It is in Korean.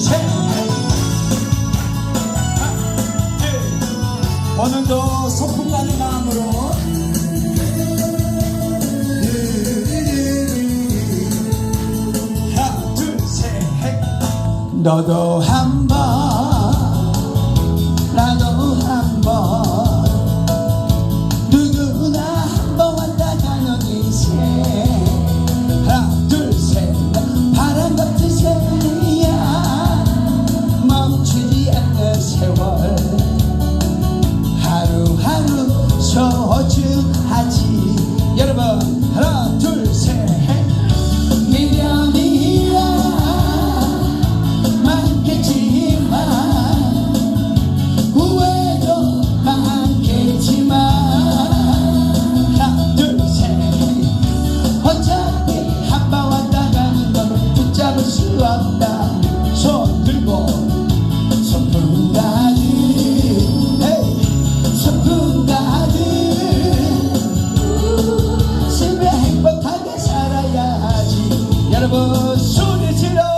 셋. 오늘도 소풍 가는 마음으로? 하나 둘셋 너도 한번 수 없다. 손 들고 소풍 가듯 집에 행복하게 살아야지. 여러분 소리 질러